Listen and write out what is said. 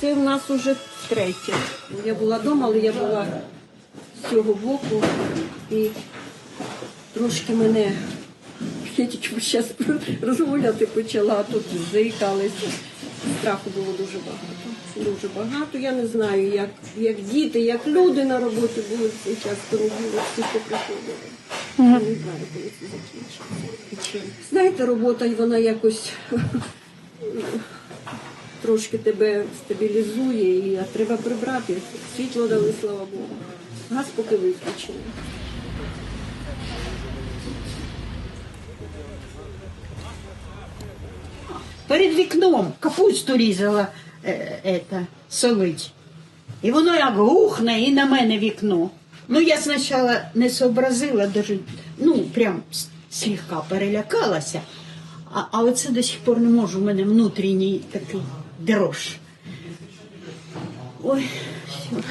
Це в нас уже третє. Я була вдома, але я була з цього боку і трошки мене. Зараз розмовляти почала, тут заїкалися. Страху було дуже багато. Дуже багато. Я не знаю, як, як діти, як люди на роботі були в цей час понеділок, всі приходили. Я. Знаєте, робота вона якось трошки тебе стабілізує, і а треба прибрати. Світло дали, слава Богу. Газ поки виключений. Перед вікном капусту різала е, ета, солить. І воно як гухне і на мене вікно. Ну, я спочатку не сообразила, даже, ну, прям слегка перелякалася. А, а оце до сих пор не можу, у мене внутрішній такий дрож. Ой, все.